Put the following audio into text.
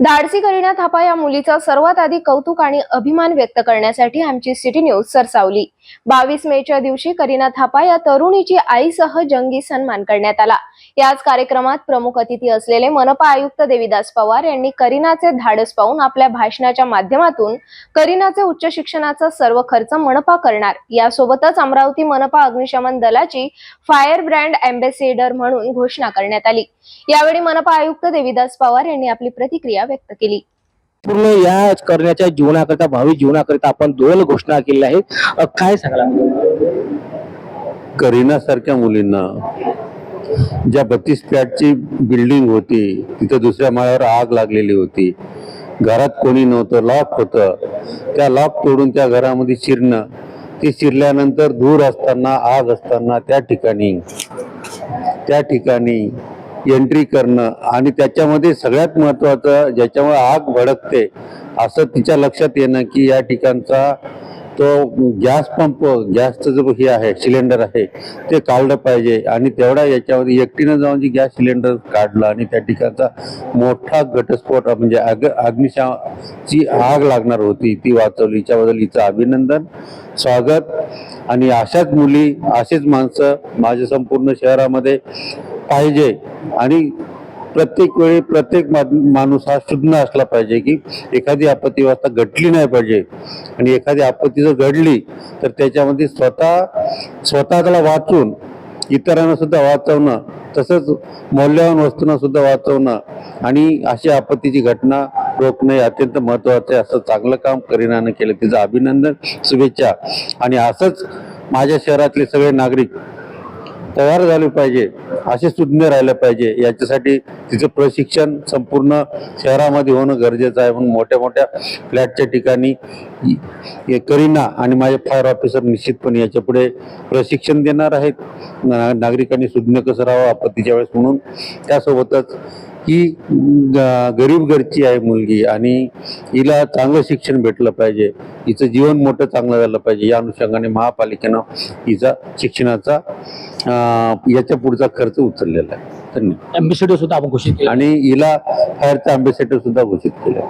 धाडसी करीना थापा या मुलीचा सर्वात आधी कौतुक आणि अभिमान व्यक्त करण्यासाठी आमची सिटी न्यूज सरसावली. बावीस मेच्या दिवशी करीना थापा या तरुणीची आईसह जंगी सन्मान करण्यात आला. याच कार्यक्रमात प्रमुख अतिथी असलेले मनपा आयुक्त देविदास पवार यांनी करीनाचे धाडस पाहून आपल्या भाषणाच्या माध्यमातून करीनाचे उच्च शिक्षणाचा सर्व खर्च मनपा करणार. यासोबतच अमरावती मनपा अग्निशमन दलाची फायर ब्रँड अँबॅसेडर म्हणून घोषणा करण्यात आली. यावेळी मनपा आयुक्त देविदास पवार यांनी आपली प्रतिक्रिया व्यक्त केली. पूर्ण या करण्याच्या जीवनाकरिता भावी जीवनाकरिता आपण दोन घोषणा केलेल्या आहेत. काय सांगाल करीना सारख्या मुलींना ज्या बत्तीस फ्लॅटची बिल्डिंग होती तिथं दुसऱ्या माळ्यावर आग लागलेली होती. घरात कोणी नव्हतं लॉक होतं. त्या लॉक तोडून त्या घरामध्ये शिरणं ते शिरल्यानंतर धूर असताना आग असताना त्या ठिकाणी त्या ठिकाणी एंट्री करणं आणि त्याच्यामध्ये सगळ्यात महत्वाचं ज्याच्यामुळे आग भडकते असं तिच्या लक्षात येणं की या ठिकाणचा तो गॅस पंप गॅसचं जो हे आहे सिलेंडर आहे ते काढलं पाहिजे. आणि तेवढा याच्यामध्ये एकटीनं जाऊन जी गॅस सिलेंडर काढलं आणि त्या ठिकाणचा मोठा घटस्फोट म्हणजे आग अग्निशाची आग लागणार होती ती वाचवली. हिच्याबद्दल हिचं अभिनंदन स्वागत. आणि अशाच मुली असेच माणसं माझ्या संपूर्ण शहरामध्ये पाहिजे. आणि प्रत्येक वेळी प्रत्येक मा- माणूस हा शुद्ध असला पाहिजे की एखादी आपत्ती व्यवस्था घडली नाही पाहिजे. आणि एखादी आपत्ती जर घडली तर त्याच्यामध्ये स्वतः स्वतःला वाचून इतरांना सुद्धा वाचवणं तसंच मौल्यवान वस्तूंना सुद्धा वाचवणं आणि अशी आपत्तीची घटना रोखणं हे अत्यंत महत्वाचं आहे. असं चांगलं काम करीनानं केलं. तिचं अभिनंदन शुभेच्छा. आणि असंच माझ्या शहरातले सगळे नागरिक तयार झाले पाहिजे असे सुज्ञ राहिले पाहिजे. याच्यासाठी तिचं प्रशिक्षण संपूर्ण शहरामध्ये होणं गरजेचं आहे. म्हणून मोठ्या मोठ्या फ्लॅटच्या ठिकाणी हे करीना आणि माझे फायर ऑफिसर निश्चितपणे याच्यापुढे प्रशिक्षण देणार आहेत. ना- नागरिकांनी सुज्ञ कसं राहावं आपत्तीच्या वेळेस म्हणून. त्यासोबतच ही गरीब घरची आहे मुलगी आणि हिला चांगलं शिक्षण भेटलं पाहिजे. हिचं जीवन मोठं चांगलं झालं पाहिजे. या अनुषंगाने महापालिकेनं हिचा शिक्षणाचा याच्या पुढचा खर्च उचललेला आहे. धन्यवाद. सुद्धा आपण घोषित केलं. आणि हिला फायरचा अँबॅसेडर सुद्धा घोषित केलं.